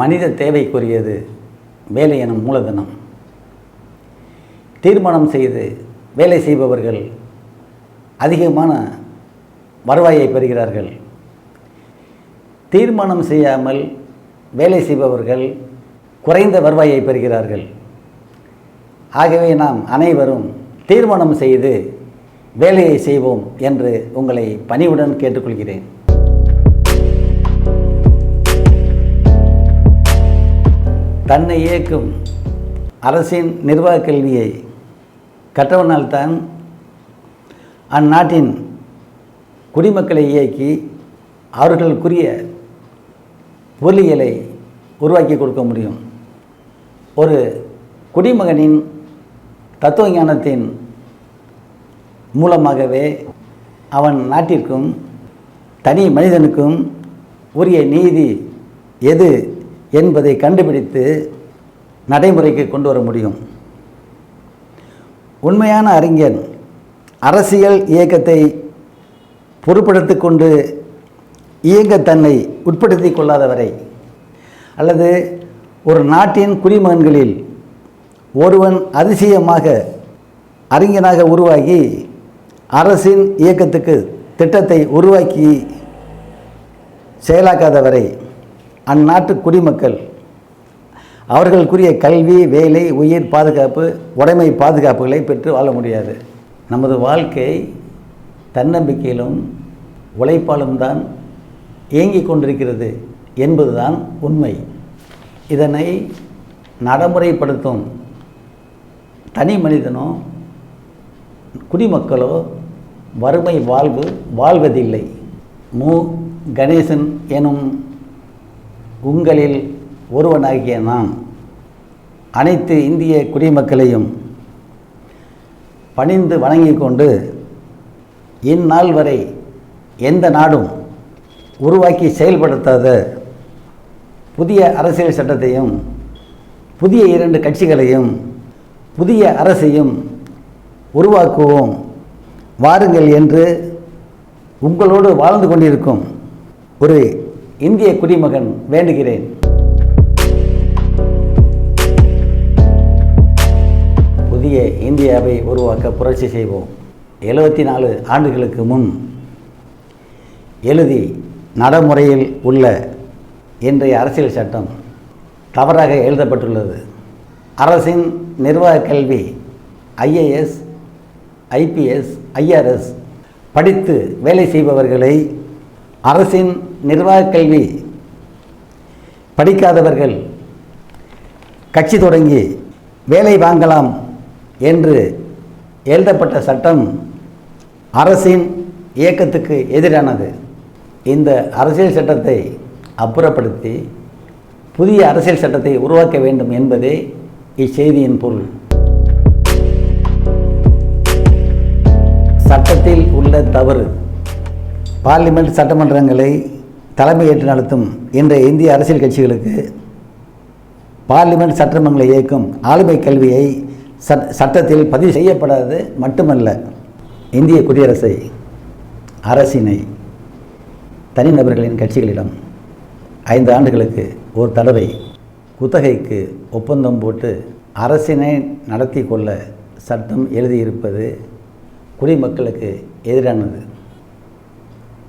மனித தேவைக்குரியது வேலை எனும் மூலதனம். தீர்மானம் செய்து வேலை செய்பவர்கள் அதிகமான வருவாயை பெறுகிறார்கள். தீர்மானம் செய்யாமல் வேலை செய்பவர்கள் குறைந்த வருவாயை பெறுகிறார்கள். ஆகவே நாம் அனைவரும் தீர்மானம் செய்து வேலையை செய்வோம் என்று உங்களை பணிவுடன் கேட்டுக்கொள்கிறேன். தன்னை இயக்கும் அரசின் நிர்வாக கல்வியை கற்றவனால்தான் அந்நாட்டின் குடிமக்களை இயக்கி அவர்களுக்குரிய பொருளியலை உருவாக்கி கொடுக்க முடியும். ஒரு குடிமகனின் தத்துவ ஞானத்தின் மூலமாகவே அவன் நாட்டிற்கும் தனி மனிதனுக்கும் உரிய நீதி எது என்பதை கண்டுபிடித்து நடைமுறைக்கு கொண்டு வர முடியும். உண்மையான அறிஞன் அரசியல் இயக்கத்தை பொறுப்படுத்தி கொண்டு இயங்க தன்னை உட்படுத்தி கொள்ளாதவரை அல்லது ஒரு நாட்டின் குடிமகன்களில் ஒருவன் அதிசயமாக அறிஞனாக உருவாகி அரசின் இயக்கத்துக்கு திட்டத்தை உருவாக்கி செயலாக்காதவரை அந்நாட்டு குடிமக்கள் அவர்களுக்குரிய கல்வி வேலை உயிர் பாதுகாப்பு உடைமை பாதுகாப்புகளை பெற்று வாழ முடியாது. நமது வாழ்க்கை தன்னம்பிக்கையிலும் உழைப்பாலும் தான் இயங்கிக் கொண்டிருக்கிறது என்பதுதான் உண்மை. இதனை நடைமுறைப்படுத்தும் தனி மனிதனோ குடிமக்களோ வறுமை வாழ்வு வாழ்வதில்லை. மு. கணேசன் எனும் உங்களில் ஒருவனாகிய நான். அனைத்து இந்திய குடிமக்களையும் பணிந்து வணங்கி கொண்டு இந்நாள் வரை எந்த நாடும் உருவாக்கி செயல்படுத்தாத புதிய அரசியல் சட்டத்தையும் புதிய இரண்டு கட்சிகளையும் புதிய அரசையும் உருவாக்குவோம். வாருங்கள் என்று உங்களோடு வாழ்ந்து கொண்டிருக்கும் ஒரு இந்திய குடிமகன் வேண்டுகிறேன். புதிய இந்தியாவை உருவாக்க புரட்சி செய்வோம். எழுபத்தி நாலு ஆண்டுகளுக்கு முன் எழுதி நடைமுறையில் உள்ள இன்றைய அரசியல் சட்டம் தவறாக எழுதப்பட்டுள்ளது. அரசின் நிர்வாக கல்வி ஐஏஎஸ் ஐபிஎஸ் ஐஆர்எஸ் படித்து வேலை செய்பவர்களை அரசின் நிர்வாக கல்வி படிக்காதவர்கள் கட்சி தொடங்கி வேலை வாங்கலாம் என்று எழுதப்பட்ட சட்டம் அரசின் இயக்கத்துக்கு எதிரானது. இந்த அரசியல் சட்டத்தை அப்புறப்படுத்தி புதிய அரசியல் சட்டத்தை உருவாக்க வேண்டும் என்பதே இச்செய்தியின் பொருள். சட்டத்தில் உள்ள தவறு. பார்லிமெண்ட் சட்டமன்றங்களை தலைமையேற்று நடத்தும் இன்றைய இந்திய அரசியல் கட்சிகளுக்கு பார்லிமெண்ட் சட்டமன்றங்களை இயக்கும் ஆளுமை கல்வியை சட் சட்டத்தில் பதிவு செய்யப்படாது மட்டுமல்ல இந்திய குடியரசை அரசினை தனிநபர்களின் கட்சிகளிடம் ஐந்து ஆண்டுகளுக்கு ஒரு தடவை குத்தகைக்கு ஒப்பந்தம் போட்டு அரசினை நடத்தி கொள்ள சட்டம் எழுதியிருப்பது குடிமக்களுக்கு எதிரானது.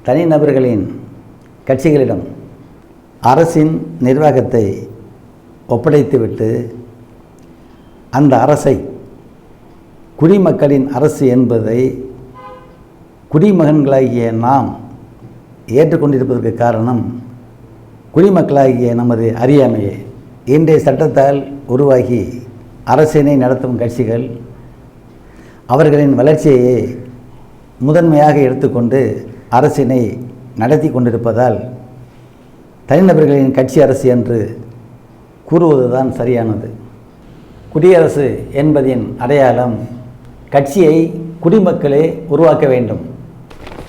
தனிநபர்களின் கட்சிகளிடம் அரசின் நிர்வாகத்தை ஒப்படைத்துவிட்டு அந்த அரசை குடிமக்களின் அரசு என்பதை குடிமகன்களாகிய நாம் ஏற்றுக்கொண்டிருப்பதற்கு காரணம் குடிமக்களாகிய நமது அறியாமையே. இன்றைய சட்டத்தால் உருவாகி அரசினை நடத்தும் கட்சிகள் அவர்களின் வளர்ச்சியை முதன்மையாக எடுத்துக்கொண்டு அரசினை நடத்தி கொண்டிருப்பதால் தனிநபர்களின் கட்சி அரசு என்று கூறுவதுதான் சரியானது. குடியரசு என்பதின் அடையாளம் கட்சியை குடிமக்களே உருவாக்க வேண்டும்.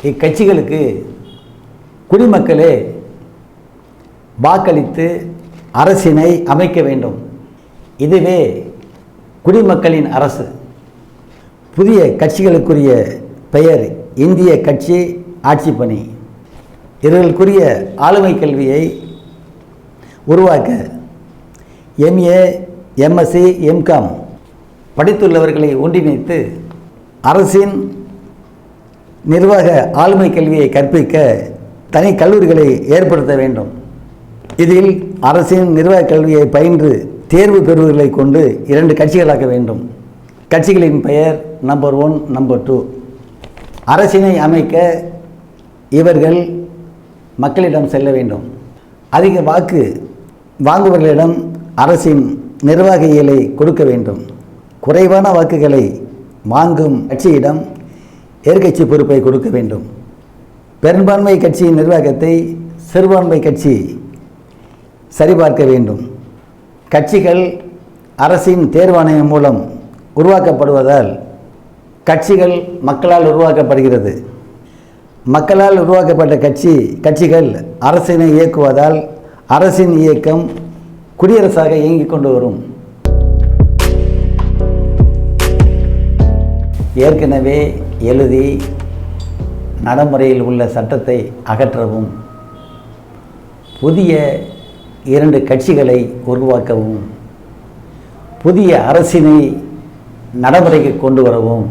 இக்கட்சிகளுக்கு குடிமக்களே வாக்களித்து அரசினை அமைக்க வேண்டும். இதுவே குடிமக்களின் அரசு. புதிய கட்சிகளுக்குரிய பெயர் இந்திய கட்சி ஆட்சி பணி. இவர்களுக்குரிய ஆளுமை கல்வியை உருவாக்க எம்ஏ எம்எஸ்சி எம்காம் படித்துள்ளவர்களை ஒன்றிணைத்து அரசின் நிர்வாக ஆளுமை கல்வியை கற்பிக்க தனி கல்லூரிகளை ஏற்படுத்த வேண்டும். இதில் அரசின் நிர்வாக கல்வியை பயின்று தேர்வு பெறுவர்களை கொண்டு இரண்டு கட்சிகளாக்க வேண்டும். கட்சிகளின் பெயர் நம்பர் ஒன் நம்பர் டூ அரசினை அமைக்க இவர்கள் மக்களிடம் செல்ல வேண்டும். அதிக வாக்கு வாங்குபவர்களிடம் அரசின் நிர்வாக இயலை கொடுக்க வேண்டும். குறைவான வாக்குகளை வாங்கும் கட்சியிடம் எதிர்கட்சி பொறுப்பை கொடுக்க வேண்டும். பெரும்பான்மை கட்சியின் நிர்வாகத்தை சிறுபான்மை கட்சி சரிபார்க்க வேண்டும். கட்சிகள் அரசின் தேர்வாணையம் மூலம் உருவாக்கப்படுவதால் கட்சிகள் மக்களால் உருவாக்கப்படுகிறது. மக்களால் உருவாக்கப்பட்ட கட்சி கட்சிகள் அரசினை இயக்குவதால் அரசின் இயக்கம் குடியரசாக இயங்கிக் கொண்டு வரும். ஏற்கனவே எழுதி நடைமுறையில் உள்ள சட்டத்தை அகற்றவும் புதிய இரண்டு கட்சிகளை உருவாக்கவும் புதிய அரசினை நடைமுறைக்கு கொண்டு வரவும்.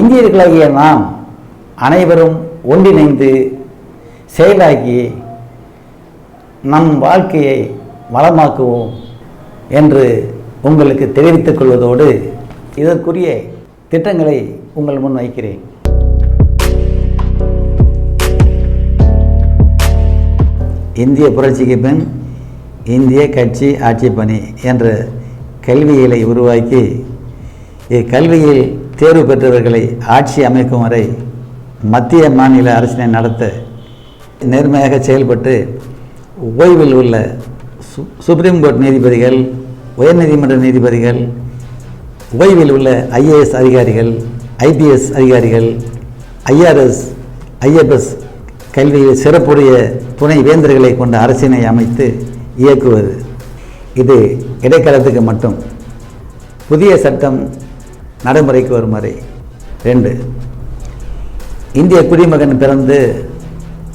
இந்தியர்களாகிய நாம் அனைவரும் ஒன்றிணைந்து செயலாக்கி நம் வாழ்க்கையை வளமாக்குவோம் என்று உங்களுக்கு தெரிவித்துக் கொள்வதோடு இதற்குரிய திட்டங்களை உங்கள் முன் வைக்கிறேன். இந்திய புரட்சிக்கு பின் இந்திய கட்சி ஆட்சி பணி என்ற கல்வியியலை உருவாக்கி இக்கல்வியில் தேர்வு பெற்றவர்களை ஆட்சி அமைக்கும் வரை மத்திய மாநில அரசினை நடத்த நேர்மையாக செயல்பட்டு ஓய்வில் உள்ள சு சுப்ரீம் கோர்ட் நீதிபதிகள் உயர்நீதிமன்ற நீதிபதிகள் ஓய்வில் உள்ள ஐஏஎஸ் அதிகாரிகள் ஐபிஎஸ் அதிகாரிகள் ஐஆர்எஸ் ஐஎஃப்எஸ் கல்வியில் சிறப்புடைய துணை வேந்தர்களை கொண்ட அரசினை அமைத்து இயக்குவது. இது இடைக்காலத்துக்கு மட்டும். புதிய சட்டம் நடைமுறைக்கு வரும் வரை ரெண்டு இந்திய குடிமகன் பிறந்து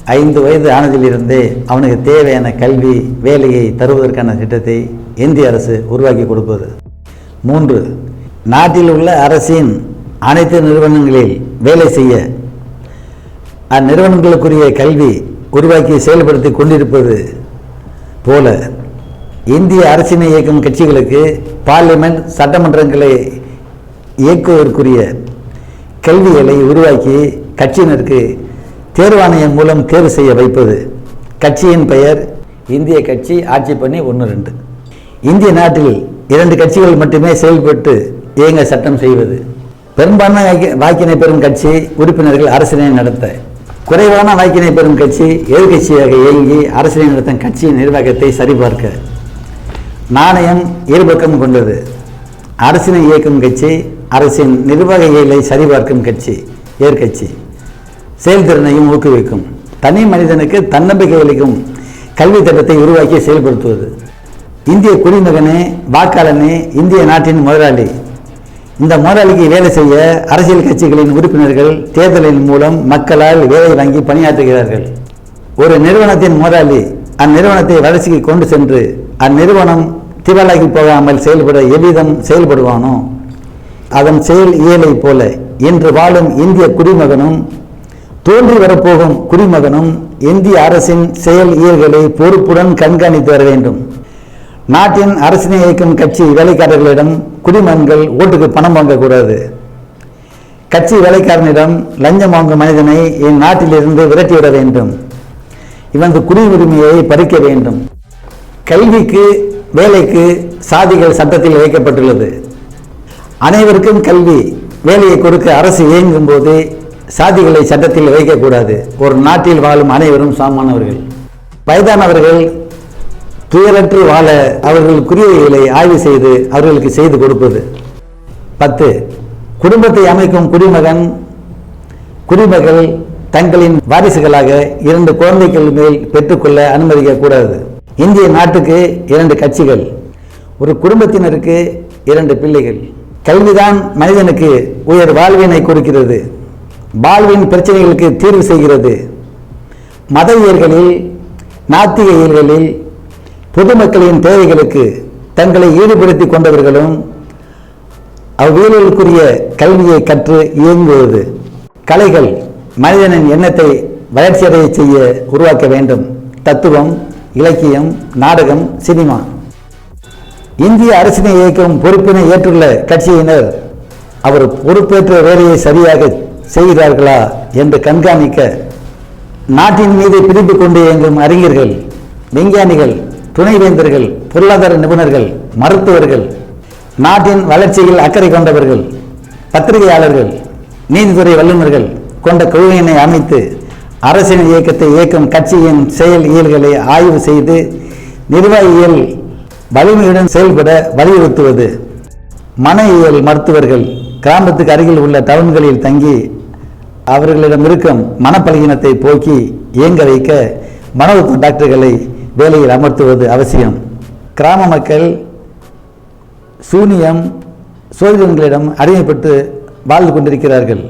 ஐந்து வயது ஆனதிலிருந்தே அவனுக்கு தேவையான கல்வி வேலையை தருவதற்கான திட்டத்தை இந்திய அரசு உருவாக்கி கொடுப்பது. மூன்று நாட்டில் உள்ள அரசின் அனைத்து நிறுவனங்களில் வேலை செய்ய அந்நிறுவனங்களுக்குரிய கல்வி உருவாக்கி செயல்படுத்தி கொண்டிருப்பது போல இந்திய அரசினை இயக்கும் கட்சிகளுக்கு பார்லிமெண்ட் சட்டமன்றங்களை இயக்குவதற்குரிய கல்விகளை உருவாக்கி கட்சியினருக்கு தேர்வாணையம் மூலம் தேர்வு செய்ய வைப்பது. கட்சியின் பெயர் இந்திய கட்சி ஆட்சி பண்ணி ஒன்று ரெண்டு. இந்திய நாட்டில் இரண்டு கட்சிகள் மட்டுமே செயல்பட்டு இயங்க சட்டம் செய்வது. பெரும்பான்மை வாக்கினை பெறும் கட்சி உறுப்பினர்கள் அரசினை நடத்த. குறைவான வாக்கினை பெறும் கட்சி எதிர்கட்சியாக இயங்கி அரசினை நடத்தும் கட்சியின் நிர்வாகத்தை சரிபார்க்க. நாணயம் இருபக்கம் கொண்டது. அரசினை இயக்கும் கட்சி அரசின் நிர்வாக இயலை சரிபார்க்கும் கட்சி ஏற்கட்சி செயல்திறனையும் ஊக்குவிக்கும். தனி மனிதனுக்கு தன்னம்பிக்கை அளிக்கும் கல்வி திட்டத்தை உருவாக்கி செயல்படுத்துவது. இந்திய குடிமகனே வாக்காளனே இந்திய நாட்டின் முதலாளி. இந்த முதலாளிக்கு வேலை செய்ய அரசியல் கட்சிகளின் உறுப்பினர்கள் தேர்தலின் மூலம் மக்களால் வேலை வாங்கி பணியாற்றுகிறார்கள். ஒரு நிறுவனத்தின் முதலாளி அந்நிறுவனத்தை வளர்ச்சிக்கு கொண்டு சென்று அந்நிறுவனம் திவாலாகி போகாமல் செயல்பட எவ்விதம் செயல்படுவானோ? அதன் செயல் இயலை போல இன்று வாழும் இந்திய குடிமகனும் தோன்றி வரப்போகும் குடிமகனும் இந்திய அரசின் செயல் இயல்களை பொறுப்புடன் கண்காணித்து வர வேண்டும். நாட்டின் அரசினை இயக்கும் கட்சி வேலைக்காரர்களிடம் குடிமகன்கள் ஓட்டுக்கு பணம் வாங்கக்கூடாது. கட்சி வேலைக்காரனிடம் லஞ்சம் வாங்கும் மனிதனை என் நாட்டிலிருந்து விரட்டிவிட வேண்டும். இவனது குடியுரிமையை பறிக்க வேண்டும். கல்விக்கு வேலைக்கு சாதிகள் சட்டத்தில் வைக்கப்பட்டுள்ளது. அனைவருக்கும் கல்வி வேலையை கொடுக்க அரசு இயங்கும் போது சாதிகளை சட்டத்தில் வைக்கக்கூடாது. ஒரு நாட்டில் வாழும் அனைவரும் சமமானவர்கள் வயதானவர்கள் துயரற்று வாழ அவர்களுக்குரியவைகளை ஆய்வு செய்து அவர்களுக்கு செய்து கொடுப்பது. பத்து குடும்பத்தை அமைக்கும் குடிமகன் குடிமகள் தங்களின் வாரிசுகளாக இரண்டு குழந்தைகள் மேல் பெற்றுக்கொள்ள அனுமதிக்கக்கூடாது. இந்திய நாட்டுக்கு இரண்டு கட்சிகள் ஒரு குடும்பத்தினருக்கு இரண்டு பிள்ளைகள். கல்விதான் மனிதனுக்கு உயர் வாழ்வினை கொடுக்கிறது. வாழ்வின் பிரச்சனைகளுக்கு தீர்வு செய்கிறது. மதவியல்களில் நாத்திக இயல்களில் பொதுமக்களின் தேவைகளுக்கு தங்களை ஈடுபடுத்திக் கொண்டவர்களும் அவ்வியல்களுக்குரிய கல்வியை கற்று இயங்குவது. கலைகள் மனிதனின் எண்ணத்தை வளர்ச்சியடைய செய்ய உருவாக்க வேண்டும். தத்துவம் இலக்கியம் நாடகம் சினிமா. இந்திய அரசினை இயக்கும் பொறுப்பினை ஏற்றுள்ள கட்சியினர் அவர் பொறுப்பேற்ற வேலையை சரியாக செய்கிறார்களா என்று கண்காணிக்க நாட்டின் மீது பிரிந்து கொண்டு இயங்கும் அறிஞர்கள் விஞ்ஞானிகள் துணைவேந்தர்கள் பொருளாதார நிபுணர்கள் மருத்துவர்கள் நாட்டின் வளர்ச்சியில் அக்கறை கொண்டவர்கள் பத்திரிகையாளர்கள் நீதித்துறை வல்லுநர்கள் கொண்ட குழுவினை அமைத்து அரசின் இயக்கத்தை இயக்கும் கட்சியின் செயல் இயல்களை ஆய்வு செய்து நிர்வாகிகள் வலிமையுடன் செயல்பட வலியுறுத்துவது. மன இயல் மருத்துவர்கள் கிராமத்துக்கு அருகில் உள்ள டவுன்களில் தங்கி அவர்களிடம் இருக்கும் மனப்பலகீனத்தை போக்கி இயங்க வைக்க மனோதத்துவ டாக்டர்களை வேலையில் அமர்த்துவது அவசியம். கிராம மக்கள் சூனியம் சோதிடங்களிடம் அடிமைப்பட்டு வாழ்ந்து கொண்டிருக்கிறார்கள்.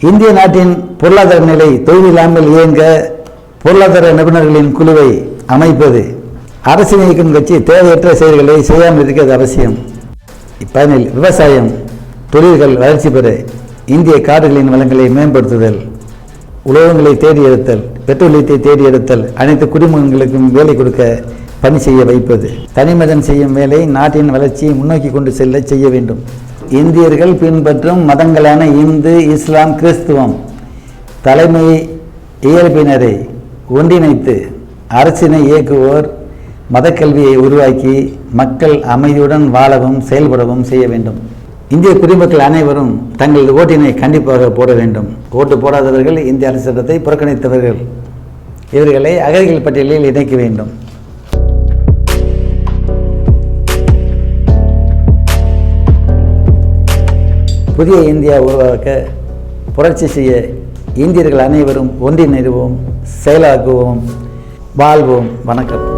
இந்திய நாட்டின் பொருளாதார நிலை தொழிலில்லாமல் இயங்க பொருளாதார நிபுணர்களின் குழுவை அமைப்பது. அரசியல் இயக்கும் கட்சி தேவையற்ற செயல்களை செய்யாமல் இருக்கிறது அவசியம். இப்பயனில் விவசாயம் தொழில்கள் வளர்ச்சி பெற. இந்திய காடுகளின் வளங்களை மேம்படுத்துதல் உலோகங்களை தேடி எடுத்தல் பெட்ரோலியத்தை தேடி எடுத்தல் அனைத்து குடிமகங்களுக்கும் வேலை கொடுக்க பணி செய்ய வைப்பது. தனிமதன் செய்யும் வேலை நாட்டின் வளர்ச்சியை முன்னோக்கி கொண்டு செல்ல செய்ய வேண்டும். இந்தியர்கள் பின்பற்றும் மதங்களான இந்து இஸ்லாம் கிறிஸ்துவம். தலைமை இயல்பினரை ஒன்றிணைத்து அரசினை இயக்குவோர் மதக்கல்வியை உருவாக்கி மக்கள் அமைதியுடன் வாழவும் செயல்படவும் செய்ய வேண்டும். இந்திய குடிமக்கள் அனைவரும் தங்களது ஓட்டினை கண்டிப்பாக போட வேண்டும். ஓட்டு போடாதவர்கள் இந்திய அரசு சட்டத்தை புறக்கணித்தவர்கள். இவர்களை அகதிகள் பட்டியலில் இணைக்க வேண்டும். புதிய இந்தியா உருவாக்க புரட்சி செய்ய இந்தியர்கள் அனைவரும் ஒன்றிணைவோம் செயலாக்குவோம். வாழ்வோம். வணக்கம்.